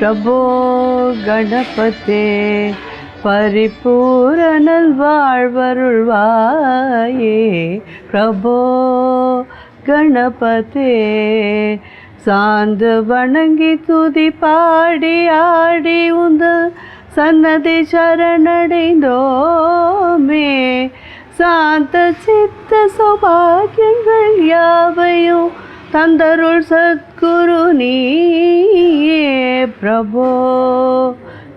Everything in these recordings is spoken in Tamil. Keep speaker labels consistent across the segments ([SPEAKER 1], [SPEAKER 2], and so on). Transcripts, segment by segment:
[SPEAKER 1] பிரபோ கணபதே பரிபூரணல் வாழ்வருள்வாயே பிரபோ கணபதே சார்ந்து வணங்கி துதி பாடி ஆடி உந்த சன்னதி சரணடைந்தோமே. சாந்த சித்த சௌபாகியங்கள் யாவையும் தந்தருள் சத்குரு நீ. பிரபோ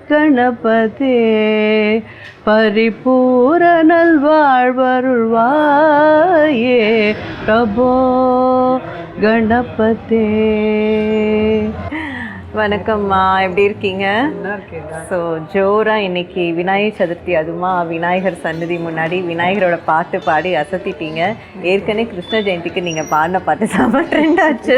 [SPEAKER 1] கணபதே பரிபூரணல் வாழ்வருள்வாயே பிரபோ கணபதே.
[SPEAKER 2] வணக்கம்மா எப்படி இருக்கீங்க? ஸோ ஜோரா இன்னைக்கு விநாயகர் சதுர்த்தி அதுமா விநாயகர் சன்னதி முன்னாடி விநாயகரோட பாட்டு பாடி அசத்திட்டீங்க. ஏற்கனவே கிருஷ்ண ஜெயந்திக்கு நீங்கள் பாடின பாட்டு செம்ம ட்ரெண்ட் ஆச்சு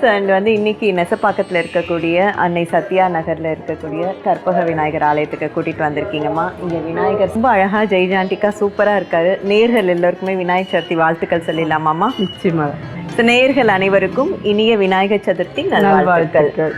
[SPEAKER 2] ஸோ அண்ட் வந்து இன்னைக்கு நெசப்பாக்கத்தில் இருக்கக்கூடிய அன்னை சத்யா நகரில் இருக்கக்கூடிய கற்பக விநாயகர் ஆலயத்துக்கு கூட்டிகிட்டு வந்திருக்கீங்கம்மா. இங்கே விநாயகர் ரொம்ப அழகாக ஜெய்ஜாண்டிக்கா சூப்பராக இருக்காரு. நேர்கள் எல்லோருக்குமே விநாயகர் சதுர்த்தி வாழ்த்துக்கள் சொல்லிடலாமாம்மா?
[SPEAKER 1] நிச்சயமாக
[SPEAKER 2] நேயர்கள் அனைவருக்கும் இனிய விநாயகர் சதுர்த்தி நல்வாழ்த்துக்கள்.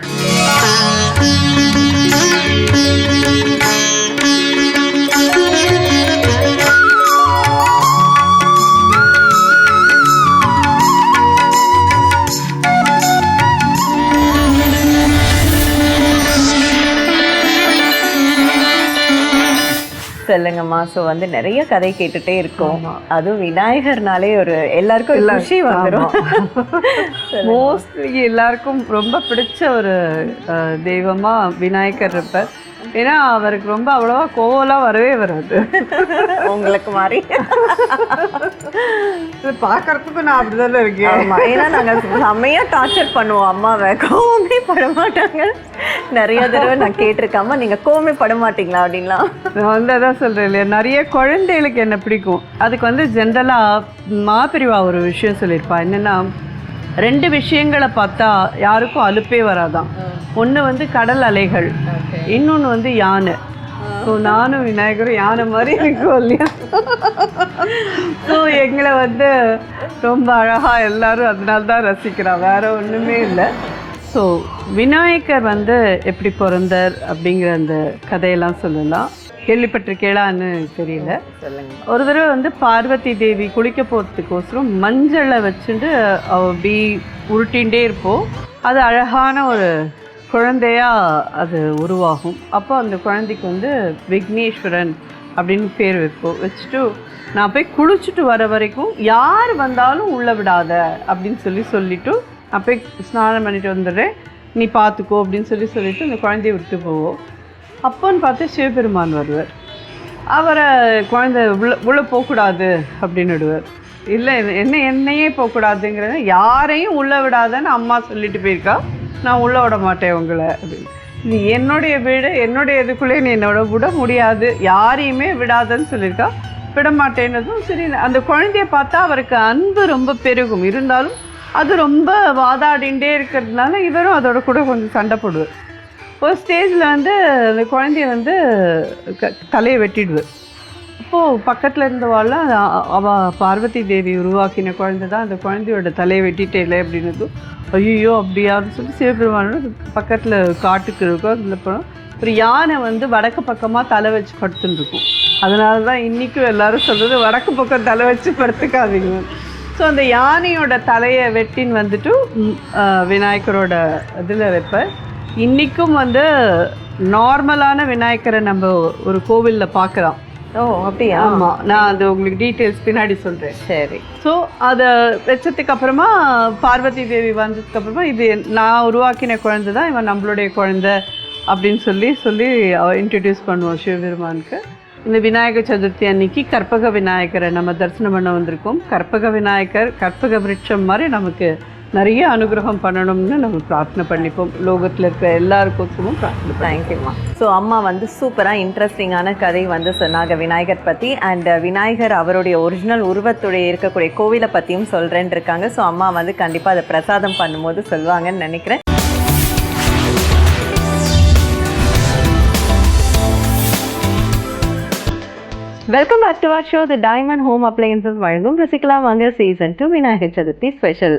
[SPEAKER 2] சொல்லுங்கம்மா. ஸோ வந்து நிறைய கதை கேட்டுட்டே இருக்கோம். அதுவும் விநாயகர்னாலே ஒரு எல்லாருக்கும் குஷி வந்துடும்
[SPEAKER 1] மோஸ்ட்லி எல்லாருக்கும் ரொம்ப பிடிச்ச ஒரு அஹ், தெய்வமா விநாயகர் இருப்பார். ஏன்னா அவருக்கு ரொம்ப அவ்வளோவா கோவம்லாம் வரவே வராது.
[SPEAKER 2] உங்களுக்கு மாதிரி.
[SPEAKER 1] இது பார்க்கறதுக்கு நான் அப்படிதானே இருக்கேன்.
[SPEAKER 2] ஆமா ஏன்னா நாங்க செம்மையா டார்ச்சர் பண்ணுவோம் அம்மாவை. கோவமே பட மாட்டாங்க. நிறைய தடவை நான் கேட்டிருக்கேன் அம்மா நீங்க கோவமே பட மாட்டீங்களா அப்படின்லாம்.
[SPEAKER 1] நான் வந்து அதான் சொல்கிறேன் இல்லையா நிறைய குழந்தைகளுக்கு என்ன பிடிக்கும்? அதுக்கு வந்து ஜென்ரலாக மாப்பிரிவா ஒரு விஷயம் சொல்லியிருப்பா. என்னென்னா ரெண்டு விஷயங்களை பார்த்தா யாருக்கும் அலுப்பே வராதான். ஒன்று வந்து கடல் அலைகள். இன்னொன்று வந்து யானை. ஸோ நானும் விநாயகரும் யானை மாதிரி இருக்கோம் இல்லையா? ஸோ எங்களை வந்து ரொம்ப அழகாக எல்லாரும் அதனால தான் ரசிக்கிறோம். வேற ஒன்றுமே இல்லை. ஸோ விநாயகர் வந்து எப்படி பிறந்தார் அப்படிங்கிற அந்த கதையெல்லாம் சொல்லலாம். கேள்விப்பட்டிருக்கேளான்னு தெரியல.
[SPEAKER 2] சொல்லுங்க.
[SPEAKER 1] ஒரு தடவை வந்து பார்வதி தேவி குளிக்க போகிறதுக்கோசரம் மஞ்சளை வச்சுட்டு அப்படி உருட்டின்ண்டே இருப்போம். அது அழகான ஒரு குழந்தையா அது உருவாகும். அப்போ அந்த குழந்தைக்கு வந்து விக்னேஸ்வரன் அப்படின்னு பேர் வைப்போம். வச்சுட்டு நான் போய் குளிச்சுட்டு வர வரைக்கும் யார் வந்தாலும் உள்ளே விடாத அப்படின்னு சொல்லி சொல்லிட்டு நான் போய் ஸ்நானம் பண்ணிட்டு வந்துடுறேன். நீ பார்த்துக்கோ அப்படின்னு சொல்லி சொல்லிட்டு அந்த குழந்தைய விட்டு போவோம். அப்போன்னு பார்த்து சிவபெருமான் வருவார். அவரை குழந்தை உள்ள உள்ளே போகக்கூடாது அப்படின்னு விடுவார் இல்லை என்ன என்னையே போகக்கூடாதுங்கிறத யாரையும் உள்ளே விடாதன்னு அம்மா சொல்லிட்டு போயிருக்கா. நான் உள்ளே விட மாட்டேன் உங்களை அப்படின்னு. நீ என்னுடைய வீடு என்னுடைய இதுக்குள்ளே நீ என்னோட விட முடியாது. யாரையுமே விடாதன்னு சொல்லியிருக்கா. விட மாட்டேன்னதும் சரி அந்த குழந்தைய பார்த்தா அவருக்கு அன்பு ரொம்ப பெருகும். இருந்தாலும் அது ரொம்ப வாதாடிண்டே இருக்கிறதுனால இவரும் அதோட கூட கொஞ்சம் சண்டை போடுவார். ஒரு ஸ்டேஜில் வந்து அந்த குழந்தைய வந்து க தலையை வெட்டிடுவார் அப்போது பக்கத்தில் இருந்தவாள் அவ பார்வதி தேவி உருவாக்கின குழந்தை தான். அந்த குழந்தையோட தலையை வெட்டிட்டேல அப்படின்னதும் ஐயோ அப்படியான்னு சொல்லி சிவபெருமானோட பக்கத்தில் காட்டுக்கு இருக்கும். அதில் போனோம். ஒரு யானை வந்து வடக்கு பக்கமாக தலை வச்சு படுத்துன்னு இருக்கும் அதனால தான் இன்றைக்கும் எல்லாரும் சொல்கிறது வடக்கு பக்கம் தலை வச்சு படுத்துக்காதீங்க. ஸோ அந்த யானையோட தலையை வெட்டின்னு வந்துட்டு விநாயகரோட இதில் வைப்பேன் இன்றைக்கும் வந்து நார்மலான விநாயகரை நம்ம ஒரு கோவிலில் பார்க்கலாம்.
[SPEAKER 2] ஓ அப்படியா?
[SPEAKER 1] ஆமாம் நான் அது உங்களுக்கு டீட்டெயில்ஸ் பின்னாடி சொல்கிறேன்
[SPEAKER 2] சரி.
[SPEAKER 1] ஸோ அதை வச்சதுக்கு அப்புறமா பார்வதி தேவி வந்ததுக்கு அப்புறமா இது நான் உருவாக்கின குழந்தை தான் இவன் நம்மளுடைய குழந்தை அப்படின்னு சொல்லி சொல்லி இன்ட்ரடியூஸ் பண்ணுவோம் சிவபெருமானுக்கு. இந்த விநாயகர் சதுர்த்தி அன்னைக்கு கற்பக விநாயகரை நம்ம தரிசனம் பண்ண வந்திருக்கோம். கற்பக விநாயகர் கற்பக விருட்சம் மாதிரி நமக்கு நிறைய அனுகிரகம் பண்ணணும்னு நம்ம பிரார்த்தனை பண்ணிப்போம். லோகத்தில் இருக்கிற எல்லாருக்கோசமும் பிரார்த்தனை
[SPEAKER 2] தேங்க்யூம்மா ஸோ அம்மா வந்து சூப்பராக இன்ட்ரெஸ்டிங்கான கதை வந்து சொன்னாங்க விநாயகர் பற்றி அண்ட் விநாயகர் அவருடைய ஒரிஜினல் உருவத்துடைய இருக்கக்கூடிய கோவிலை பற்றியும் சொல்கிறேன்னு இருக்காங்க. ஸோ அம்மா வந்து கண்டிப்பாக அதை பிரசாதம் பண்ணும்போது சொல்லுவாங்கன்னு நினைக்கிறேன். Welcome back to our show the diamond home appliances வழங்கும் ரசிக்கலாம் வாங்க season two Vinayagar Chaturthi special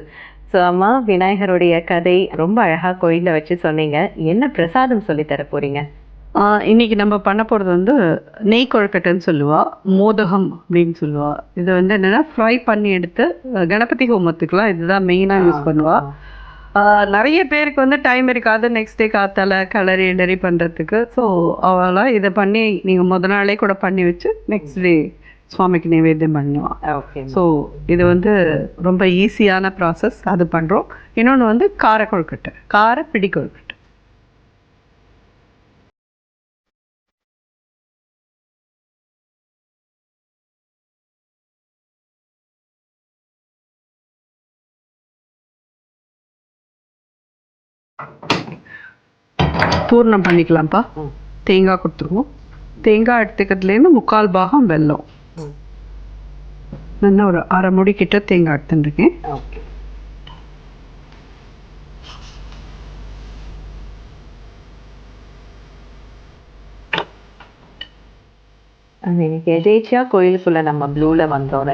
[SPEAKER 2] so அம்மா விநாயகருடைய கதை ரொம்ப அழகாக கோயிலில் வச்சு சொன்னீங்க. என்ன பிரசாதம் சொல்லி தர போறீங்க?
[SPEAKER 1] ஆஹ் இன்னைக்கு நம்ம பண்ண போகிறது வந்து நெய் கொழுக்கட்டைன்னு சொல்லுவா மோதகம் அப்படின்னு சொல்லுவா. இது வந்து என்னென்னா ஃப்ரை பண்ணி எடுத்து கணபதி ஹோமத்துக்குலாம் இதுதான் மெயினாக யூஸ் பண்ணுவா. ஆஹ், நிறைய பேருக்கு வந்து டைம் இருக்காது நெக்ஸ்ட் டே காத்தால கலரி எடரி பண்ணுறதுக்கு ஸோ அவளாம் இதை பண்ணி நீங்கள் முத நாளே கூட பண்ணி வச்சு நெக்ஸ்ட் டே சுவாமிக்கு நைவேத்தியம் பண்ணுவான்
[SPEAKER 2] ஓகே
[SPEAKER 1] ஸோ இது வந்து ரொம்ப ஈஸியான ப்ராசஸ் அது பண்ணுறோம் இன்னொன்று வந்து கார கொழுக்கட்டை கார பிடி கொழுக்கட்டை பூர்ணம் பண்ணிக்கலாம்ப்பா. தேங்காய் கொடுத்துருவோம். தேங்காய் எடுத்துக்கிறதுலேருந்து முக்கால் பாகம் வெல்லம். நான் ஒரு அரை முடி கிட்ட தேங்காய் எடுத்துருக்கேன்
[SPEAKER 2] ஓகே. இன்னைக்கு எதேச்சியா கோயிலுக்குள்ள நம்ம ப்ளூல வந்தோம்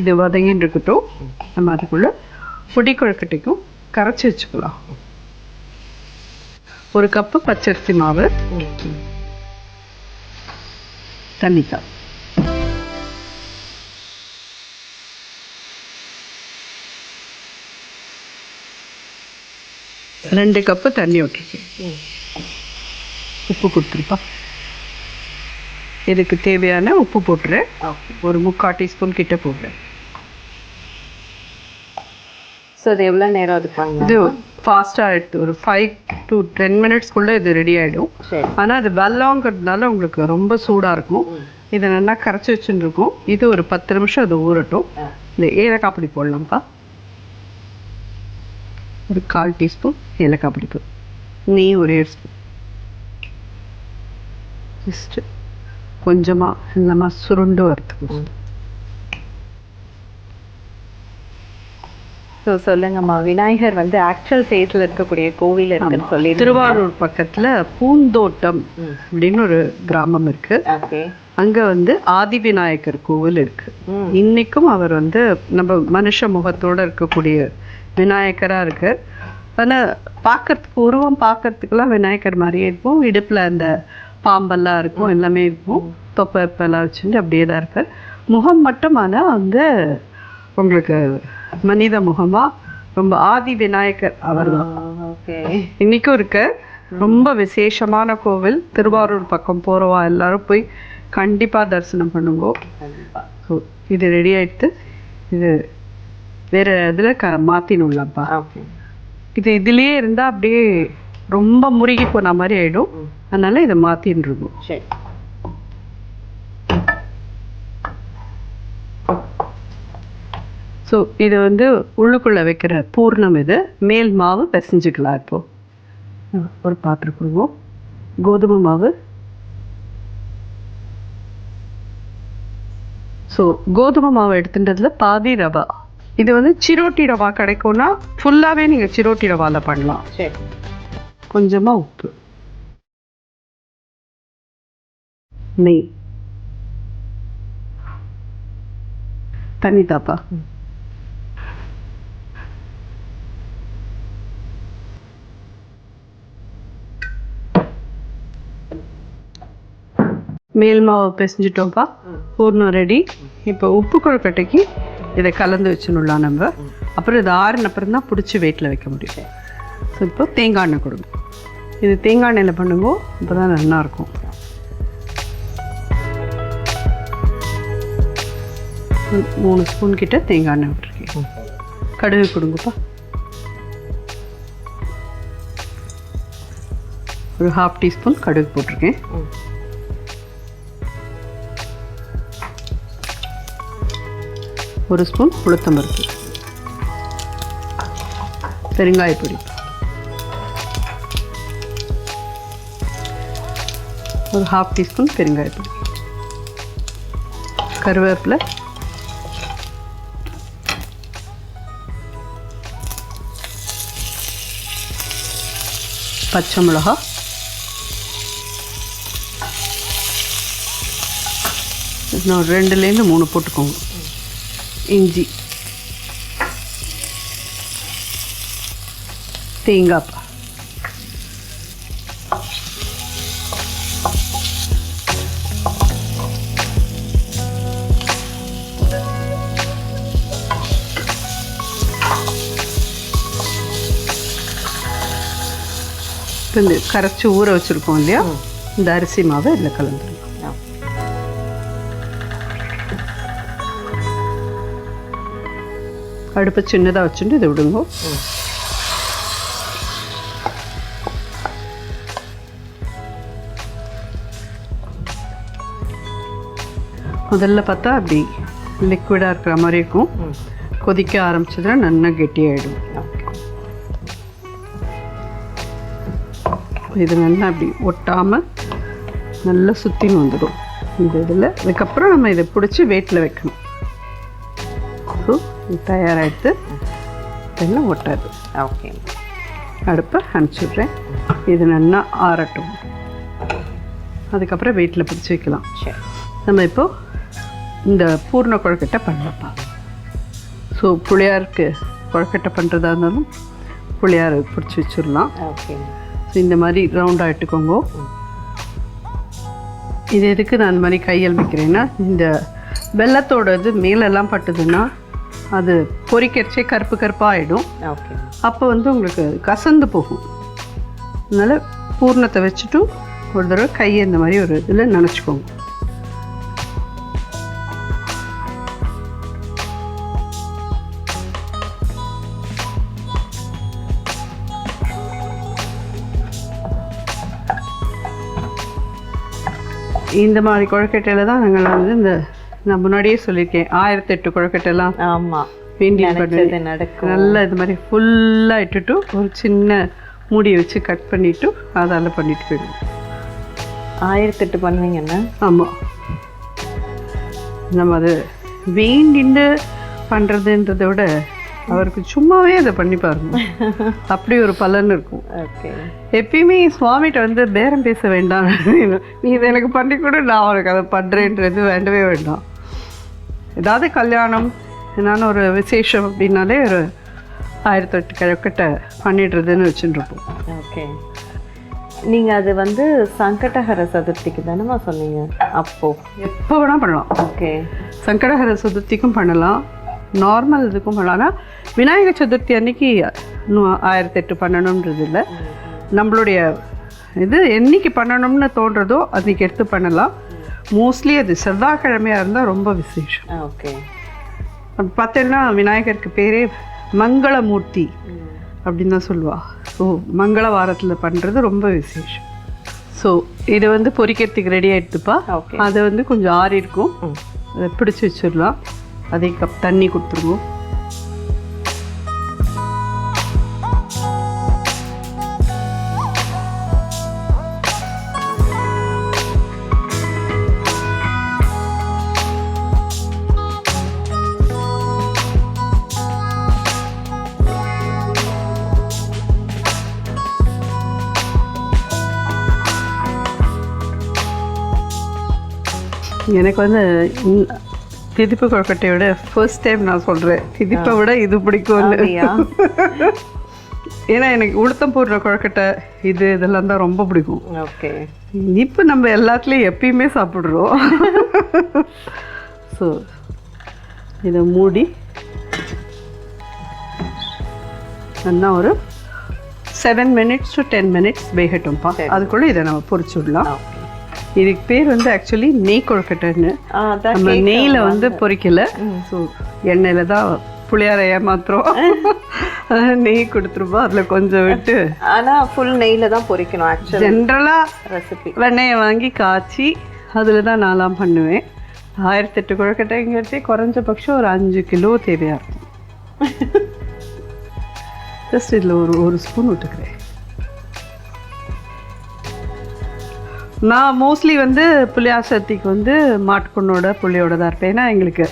[SPEAKER 1] இது வதங்கின்னு இருக்கட்டும். நம்ம அதுக்குள்ள பொடி கொழுக்கட்டைக்கும் கரைச்சி வச்சுக்கலாம். ஒரு கப்பு பச்சரிசி மாவு. தண்ணிக்காய் ரெண்டு கப்பு தண்ணி விட்டுருக்கேன் உப்பு கொடுத்துருப்பா. இதுக்கு தேவையான உப்பு போட்டுறேன் ஒரு முக்கால் டீஸ்பூன் கிட்ட போடுறேன்.
[SPEAKER 2] ஸோ இது எவ்வளோ நேரம்
[SPEAKER 1] இது ஃபாஸ்ட்டாக எடுத்து ஒரு ஃபைவ் டு டென் மினிட்ஸ்க்குள்ளே இது ரெடி ஆகிடும் ஆனால் அது வெள்ளங்கிறதுனால உங்களுக்கு ரொம்ப சூடாக இருக்கும். இதை நல்லா கரைச்சி வச்சுட்டு இருக்கும் இது ஒரு பத்து நிமிஷம் அது ஊறட்டும். இந்த ஏலக்காய் பொடி போடலாம்ப்பா. ஒரு கால் டீஸ்பூன் ஏலக்காய் பொடி போடு நெய் ஒரே ஸ்பூன். ஜஸ்ட்டு கொஞ்சமாக இல்லைம்மா சுருண்டு வரத்துக்கு
[SPEAKER 2] ஸோ சொல்லுங்கம்மா. விநாயகர் வந்து ஆக்சுவல் ஃபேஸில் இருக்கக்கூடிய கோவில் இருக்குன்னு சொல்லி
[SPEAKER 1] திருவாரூர் பக்கத்தில் பூந்தோட்டம் அப்படின்னு ஒரு கிராமம் இருக்குது
[SPEAKER 2] ஓகே
[SPEAKER 1] அங்க வந்து ஆதி விநாயகர் கோவில் இருக்கு. இன்னைக்கும் அவர் வந்து நம்ம மனுஷ முகத்தோட இருக்கக்கூடிய விநாயகரா இருக்கு ஆனா பார்க்கறதுக்கு உருவம் பார்க்கறதுக்கெல்லாம் விநாயகர் மாதிரியே இருக்கும் இடுப்புல அந்த பாம்பெல்லாம் இருக்கும் எல்லாமே இருக்கும். தொப்பை இப்பெல்லாம் வச்சுட்டு அப்படியே தான் இருக்கு முகம் மட்டும் ஆனா வந்து உங்களுக்கு மனித முகமா? ரொம்ப ஆதி விநாயகர் அவர் தான் இன்னைக்கும் இருக்கு. ரொம்ப விசேஷமான கோவில். திருவாரூர் பக்கம் போறவா எல்லாரும் போய் கண்டிப்பா தரிசனம் பண்ணுங்க. இது ரெடி ஆயிடுத்து. இது வேற இதுல க மாத்தினும்லப்பா
[SPEAKER 2] ஓகே.
[SPEAKER 1] இது இதுலயே இருந்தா அப்படியே ரொம்ப முருகி போன மாதிரி ஆயிடும். அதனால இதை மாத்தின்னு இருக்கும்
[SPEAKER 2] சரி.
[SPEAKER 1] ஸோ இது வந்து உள்ளுக்குள்ள வைக்கிற பூர்ணம் இது. மேல் மாவு பிசைஞ்சுக்கலாம் இப்போ. ஒரு பாத்திரம் கொடுவோம் கோதுமை மாவு. ஸோ கோதுமை மாவு எடுத்துட்டதுல பாதி ரவா. இது வந்து சிரோட்டி ரவா கிடைக்கும்னா ஃபுல்லாகவே நீங்கள் சிரோட்டி ரவாவில் பண்ணலாம்.
[SPEAKER 2] சரி.
[SPEAKER 1] கொஞ்சமாக உப்பு. நெய். தண்ணி தாப்பா. மேல் மாவு பிசைஞ்சிட்டோம்ப்பா. பூர்ணம் ரெடி இப்போ உப்பு கொழுக்கட்டைக்கு இதை கலந்து வச்சுடலாம் நம்ம. அப்புறம் இது ஆறுன அப்புறம் தான் பிடிச்சி வெயிட்டில் வைக்க முடியும். ஸோ இப்போ தேங்காய் எண்ணெய் கொடுங்க. இது தேங்காய் எண்ணெயில் பண்ணுங்க இப்போ தான் நல்லாயிருக்கும் மூணு ஸ்பூன் கிட்ட தேங்காய் எண்ணெய் விட்டுருக்கேன். கடுகு கொடுங்கப்பா. ஒரு ஹாஃப் டீஸ்பூன் கடுகு போட்டிருக்கேன். ஒரு ஸ்பூன் உளுத்தம்பருப்பு. பெருங்காயப்பொடி. ஒரு ஹாஃப் டீஸ்பூன் பெருங்காயப்பொடி. கருவேப்பிலை. பச்சை மிளகா. இன்னும் ரெண்டுலேருந்து மூணு போட்டுக்கோங்க. இஞ்சி. தேங்காய் இந்த கரைச்சி ஊற வச்சுருக்கோம் இல்லையா? இந்த அரிசி மாவை இதில் கலந்துடும் அடுப்பை சின்னதாக வச்சுட்டு இதை விடுங்க முதல்ல பார்த்தா அப்படி லிக்விடாக இருக்கிற மாதிரி இருக்கும் கொதிக்க ஆரம்பிச்சதுன்னா நல்லா கெட்டியாயிடும் இது நல்லா அப்படி ஒட்டாமல் நல்லா சுற்றின்னு வந்துடும் இந்த இதில் அதுக்கப்புறம் நம்ம இதை பிடிச்சி வெயிட்டில் வைக்கணும் தயாராகிடுது இதெல்லாம் ஒட்டாது
[SPEAKER 2] ஓகே
[SPEAKER 1] அடுப்பை அனுப்பிச்சி இது நல்லா ஆறட்டும் அதுக்கப்புறம் வெயிட்டில் பிடிச்சி வைக்கலாம் நம்ம இப்போ இந்த பூர்ண கொழுக்கட்டை பண்ணலப்பா ஸோ புளியாருக்கு கொழுக்கட்டை பண்ணுறதா இருந்தாலும் புளியார் பிடிச்சி வச்சிடலாம்
[SPEAKER 2] ஓகே
[SPEAKER 1] ஸோ இந்த மாதிரி ரவுண்டாக இட்டுக்கோங்க இது எதுக்கு நான் இந்த மாதிரி கையல் வைக்கிறேன்னா இந்த வெள்ளத்தோட இது மேலெல்லாம் பட்டுதுன்னா அது பொரிக்கிறச்சே கருப்பு கருப்பாக ஆகிடும்
[SPEAKER 2] ஓகே.
[SPEAKER 1] அப்போ வந்து உங்களுக்கு கசந்து போகும். அதனால் பூர்ணத்தை வச்சுட்டு ஒரு தடவை கையை இந்த மாதிரி ஒரு இதில் நினச்சிக்கோங்க. இந்த மாதிரி குழக்கட்டையில் தான் நாங்கள் வந்து இந்த நான் முன்னாடியே சொல்லியிருக்கேன். ஆயிரத்தி எட்டு குழக்கட்டைலாம்
[SPEAKER 2] ஆமா
[SPEAKER 1] வேண்டி
[SPEAKER 2] நடக்கும்.
[SPEAKER 1] நல்லா இது மாதிரி ஃபுல்லாக இட்டுட்டு ஒரு சின்ன மூடியை வச்சு கட் பண்ணிவிட்டு அதால் பண்ணிட்டு போயிடுவோம்.
[SPEAKER 2] ஆயிரத்தெட்டு பண்ணுவீங்கண்ணா
[SPEAKER 1] ஆமாம் நம்ம அது வேண்டிண்டு பண்ணுறதுன்றதை விட அவருக்கு சும்மாவே அதை பண்ணி பாருங்க. அப்படி ஒரு பலன் இருக்கும்.
[SPEAKER 2] ஓகே.
[SPEAKER 1] எப்பயுமே சுவாமிகிட்ட வந்து பேரம் பேச வேண்டாம். நீ இதை எனக்கு பண்ணி கொடு நான் உனக்கு அதை பண்ணுறேன்றது வேண்டவே வேண்டாம். ஏதாவது கல்யாணம் என்னன்னு ஒரு விசேஷம் அப்படின்னாலே ஒரு ஆயிரத்தெட்டு கிழக்கட்டை பண்ணிடுறதுன்னு வச்சுட்டு இருப்போம்
[SPEAKER 2] ஓகே. நீங்க அது வந்து சங்கடஹர சதுர்த்திக்கு தானேமா சொன்னீங்க? அப்போ.
[SPEAKER 1] எப்போ வேணால் பண்ணலாம்.
[SPEAKER 2] ஓகே.
[SPEAKER 1] சங்கடஹர சதுர்த்திக்கும் பண்ணலாம். நார்மல் இதுக்கும் பண்ணலாம். ஆனால் விநாயகர் சதுர்த்தி அன்னைக்கு இன்னும் ஆயிரத்தெட்டு பண்ணணுன்றது இல்லை. நம்மளுடைய இது என்னைக்கு பண்ணணும்னு தோன்றதோ அன்றைக்கி எடுத்து பண்ணலாம். மோஸ்ட்லி அது செவ்வாய்க்கிழமையாக இருந்தால் ரொம்ப விசேஷம்.
[SPEAKER 2] ஓகே.
[SPEAKER 1] அப்ப பார்த்தீங்கன்னா விநாயகருக்கு பேரே மங்களமூர்த்தி அப்படின்னு தான் சொல்லுவா. ஸோ மங்கள வாரத்தில் பண்ணுறது ரொம்ப விசேஷம். ஸோ இது வந்து பொரிக்கிறதுக்கு ரெடி
[SPEAKER 2] ஓகே.
[SPEAKER 1] அதை வந்து கொஞ்சம் ஆறி இருக்கும். அதை பிடிச்சி வச்சிடலாம். அதே கப் தண்ணி கொடுத்துருவோம். எனக்கு வந்து திதிப்பு கொழுக்கட்டையோட ஃபர்ஸ்ட் டைம் நான் சொல்கிறேன் திதிப்பை விட இது
[SPEAKER 2] அப்படியா?
[SPEAKER 1] ஏன்னா எனக்கு உளுத்தம் போடுற கொழுக்கட்டை இது இதெல்லாம் தான் ரொம்ப பிடிக்கும்.
[SPEAKER 2] ஓகே.
[SPEAKER 1] இனிப்பு நம்ம எல்லாத்துலேயும் எப்பயுமே சாப்பிட்றோம். ஸோ இதை மூடி நல்லா ஒரு seven minutes to ten minutes வேகட்டும்ப்பா. அதுக்குள்ளே இதை நம்ம பொரிச்சு விடலாம் இதுக்கு பேர் வந்து ஆக்சுவலி நெய் கொழுக்கட்டைன்னு. நம்ம நெய்யில் வந்து பொரிக்கல ஸோ எண்ணெயில் தான் புளியார ஏமாத்துறோம். நெய் கொடுத்துருப்போம். அதில் கொஞ்சம் விட்டு.
[SPEAKER 2] ஆனா ஃபுல் நெய்ல தான் பொரிக்கணும் ஆக்சுவலி
[SPEAKER 1] ஜென்ரலாக
[SPEAKER 2] ரெசிபி
[SPEAKER 1] வெண்ணெயை வாங்கி காய்ச்சி அதில் தான் நான்லாம் பண்ணுவேன். ஆயிரத்தெட்டு குழக்கட்டைங்கிறதே குறைஞ்சபட்சம் ஒரு அஞ்சு கிலோ தேவையாக இருக்கும். ஜஸ்ட் இதில் ஒரு ஒரு ஸ்பூன் விட்டுக்கிறேன். நான் மோஸ்ட்லி வந்து புளியாசத்திக்கு வந்து மாட்டுப்பொண்ணோட புளியோட தான் இருப்பேன். ஏன்னா எங்களுக்கு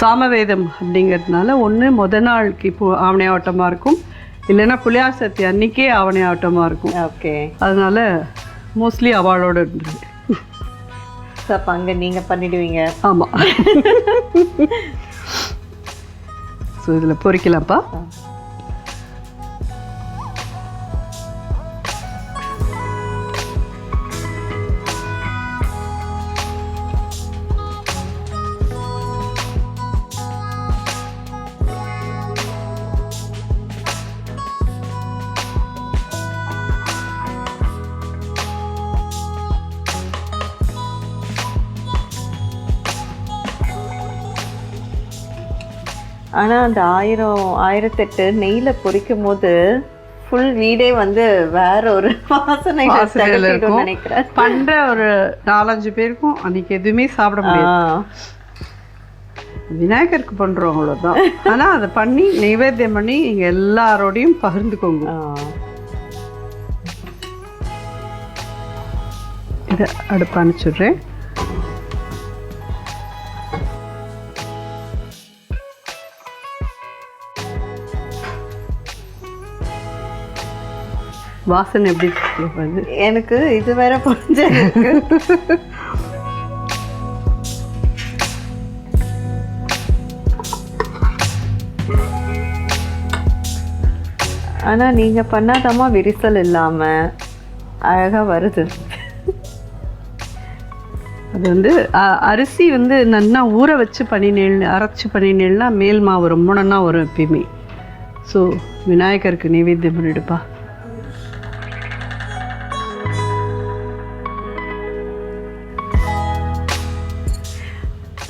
[SPEAKER 1] சாமவேதம் அப்படிங்கிறதுனால ஒன்று முத நாளுக்கு இப்போ ஆவணையாவட்டமாக இருக்கும். இல்லைன்னா புளியாசத்தி அன்னைக்கே ஆவணையாவட்டமாக இருக்கும்.
[SPEAKER 2] ஓகே.
[SPEAKER 1] அதனால மோஸ்ட்லி அவளோட இருந்துருவேன்.
[SPEAKER 2] ஸோ அப்போ அங்கே நீங்கள் பண்ணிடுவீங்க.
[SPEAKER 1] ஆமாம் ஸோ இதில் பொரிக்கலாம்ப்பா
[SPEAKER 2] ஆனா அந்த ஆயிரம் ஆயிரத்தெட்டு நெய்ல பொரிக்கும் போது ஃபுல் வீடே வந்து வேற ஒரு வாசனை
[SPEAKER 1] இருக்கும்.
[SPEAKER 2] நினைக்கிறேன்
[SPEAKER 1] பண்ற ஒரு நாலஞ்சு பேருக்கும் அன்னைக்கு எதுவுமே சாப்பிட முடியாது. விநாயகருக்கு பண்றோம் அவ்வளவுதான் ஆனா அதை பண்ணி நைவேத்தியம் பண்ணி இங்க எல்லாரோடையும் பகிர்ந்துக்கோங்க. இதை அடுப்பு அனுப்பிச்சுடுறேன் வாசனை எப்படி
[SPEAKER 2] எனக்கு இது வேற புரிஞ்ச ஆனால் நீங்கள் பண்ணாதம்மா விரிசல் இல்லாமல் அழகாக வருது.
[SPEAKER 1] அது வந்து அ- அரிசி வந்து நல்லா ஊற வச்சு பண்ணினேன் அரைச்சி பண்ணினேன்னா மேல் மாவு ரொம்ப நல்லா வரும் எப்பயுமே. ஸோ விநாயகருக்கு நைவேத்தியம் பண்ணிடுப்பா.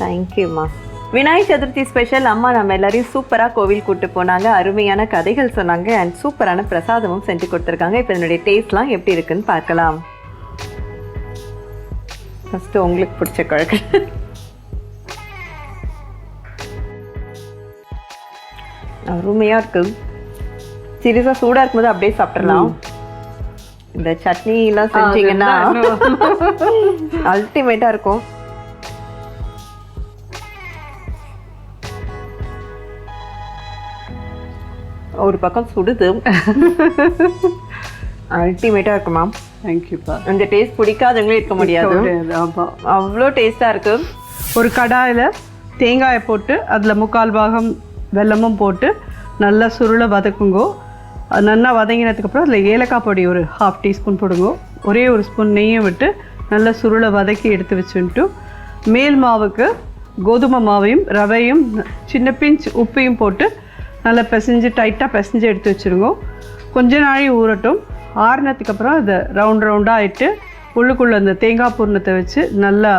[SPEAKER 2] தேங்க்யூம்மா விநாயகர் சதுர்த்தி ஸ்பெஷல் அம்மா நம்ம எல்லாரையும் சூப்பராக கோவில் கூட்டு போனாங்க. அருமையான கதைகள் சொன்னாங்க. அண்ட் சூப்பரான பிரசாதமும் செஞ்சு கொடுத்துருக்காங்க. இப்போ இதனுடைய டேஸ்ட்லாம் எப்படி இருக்குன்னு பார்க்கலாம். ஃபஸ்ட்டு உங்களுக்கு பிடிச்ச குழக்கு அருமையாக இருக்கு. சீரியஸாக சூடாக இருக்கும்போது அப்படியே சாப்பிட்றலாம் இந்த சட்னி எல்லாம் செஞ்சீங்கன்னா அல்டிமேட்டாக இருக்கும். ஒரு பக்கம் சுடுது. அல்டிமேட்டாக இருக்குமா
[SPEAKER 1] தேங்க்யூப்பா
[SPEAKER 2] இந்த டேஸ்ட் பிடிக்காதவங்களே இருக்க முடியாது.
[SPEAKER 1] ஆமாம்
[SPEAKER 2] அவ்வளோ டேஸ்ட்டாக இருக்கு.
[SPEAKER 1] ஒரு கடாயில் தேங்காயை போட்டு அதில் முக்கால் பாகம் வெல்லமும் போட்டு நல்லா சுருளை வதக்குங்கோ. அது நல்லா வதங்கினதுக்கப்புறம் அதில் ஏலக்காய் பொடி ஒரு ஹாஃப் டீஸ்பூன் போடுங்கோ. ஒரே ஒரு ஸ்பூன் நெய்யும் விட்டு நல்லா சுருளை வதக்கி எடுத்து வச்சுட்டு மேல் மாவுக்கு கோதுமை மாவையும் ரவையும் சின்ன பிஞ்ச் உப்பையும் போட்டு நல்லா பிசைஞ்சு டைட்டாக பிசைஞ்சு எடுத்து வச்சுருங்கோ கொஞ்ச நாளி ஊறட்டும். ஆறுனதுக்கு அப்புறம் அதை ரவுண்ட் ரவுண்டாக ஆகிட்டு உள்ளுக்குள்ளே அந்த தேங்காய் பூர்ணத்தை வச்சு நல்லா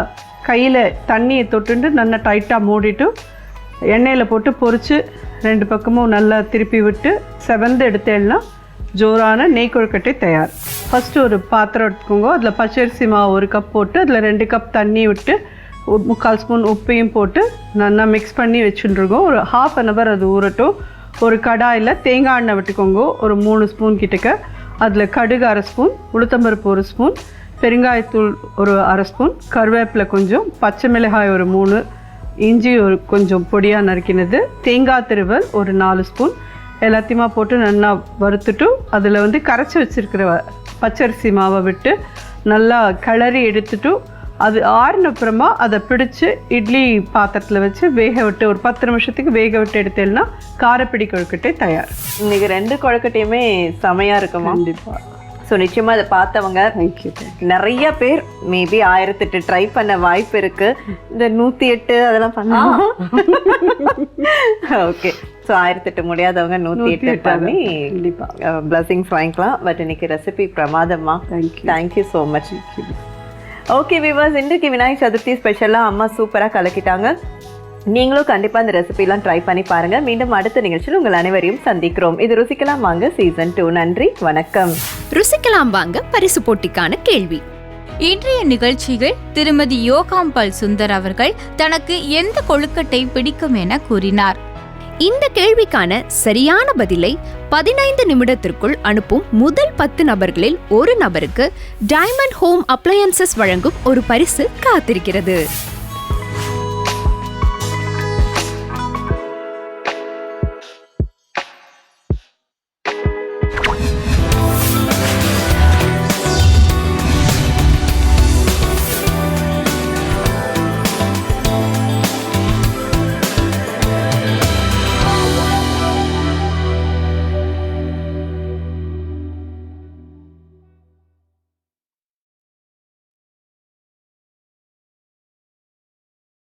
[SPEAKER 1] கையில் தண்ணியை தொட்டுண்டு நல்லா டைட்டாக மூடிட்டு எண்ணெயில் போட்டு பொரித்து ரெண்டு பக்கமும் நல்லா திருப்பி விட்டு செவந்து எடுத்தேன்னா ஜோரான நெய் கொழுக்கட்டை தயார். ஃபஸ்ட்டு ஒரு பாத்திரம் எடுத்துக்கோங்க. அதில் பச்சரிசி மாவு ஒரு கப் போட்டு அதில் ரெண்டு கப் தண்ணி விட்டு முக்கால் ஸ்பூன் உப்பையும் போட்டு நல்லா மிக்ஸ் பண்ணி வச்சுட்டுருக்கோம். ஒரு ஹாஃப் அன் ஹவர் அது ஊறட்டும். ஒரு கடாயில் தேங்காய் எண்ணெய் விட்டுக்கோங்க. ஒரு மூணு ஸ்பூன் கிட்டக்க. அதில் கடுகு அரை ஸ்பூன் உளுத்தம்பருப்பு ஒரு ஸ்பூன் பெருங்காயத்தூள் ஒரு அரை ஸ்பூன் கருவேப்பிலை கொஞ்சம் பச்சை மிளகாய் ஒரு மூணு இஞ்சி ஒரு கொஞ்சம் பொடியாக நறுக்கினது தேங்காய் திருவல் ஒரு நாலு ஸ்பூன் எல்லாத்தையுமா போட்டு நல்லா வறுத்துட்டு அதில் வந்து கரைச்சி வச்சிருக்கிற பச்சரிசி மாவை விட்டு நல்லா கிளறி எடுத்துட்டு அது ஆறின அப்புறமா அதை பிடிச்சு இட்லி பாத்திரத்தில் வச்சு வேக விட்டு ஒரு பத்து நிமிஷத்துக்கு வேக விட்டு எடுத்தேன்னா காரப்பிடி கொழுக்கட்டை தயார்.
[SPEAKER 2] இன்னைக்கு ரெண்டு குழக்கட்டையுமே செமையாக இருக்குமா?
[SPEAKER 1] கண்டிப்பாக
[SPEAKER 2] ஸோ நிச்சயமாக அதை பார்த்தவங்க நிறைய பேர் மேபி ஆயிரத்தெட்டு ட்ரை பண்ண வாய்ப்பு இருக்கு. இந்த நூற்றி எட்டு அதெல்லாம் பண்ணலாம் ஓகே ஸோ ஆயிரத்தெட்டு முடியாதவங்க நூற்றி எட்டு பண்ணி
[SPEAKER 1] கண்டிப்பாக
[SPEAKER 2] பிளஸிங்ஸ் வாங்கிக்கலாம். பட் இன்னைக்கு ரெசிபி பிரமாதமா
[SPEAKER 1] thank you
[SPEAKER 2] thank you so much okay விவாஸ் இன்றைக்கு விநாயக் சதுர்த்தி ஸ்பெஷலாக அம்மா சூப்பராக கலக்கிட்டாங்க. நீங்களும் கண்டிப்பாக அந்த ரெசிபிலாம் ட்ரை பண்ணி பாருங்கள் மீண்டும் அடுத்த நிகழ்ச்சியில் உங்கள் அனைவரையும் சந்திக்கிறோம். இது ருசிக்கலாம் வாங்க சீசன் டூ நன்றி வணக்கம்.
[SPEAKER 3] ருசிக்கலாம் வாங்க பரிசு போட்டிக்கான கேள்வி.
[SPEAKER 4] இன்றைய நிகழ்ச்சியில் திருமதி யோகாம்பால் சுந்தர் அவர்கள் தனக்கு எந்த கொழுக்கட்டை பிடிக்கும் என கூறினார்.
[SPEAKER 3] இந்த கேள்விக்கான சரியான பதிலை பதினைந்து நிமிடத்திற்குள் அனுப்பும் முதல் பத்து நபர்களில் ஒரு நபருக்கு டைமண்ட் ஹோம் அப்ளையன்சஸ் வழங்கும் ஒரு பரிசு காத்திருக்கிறது.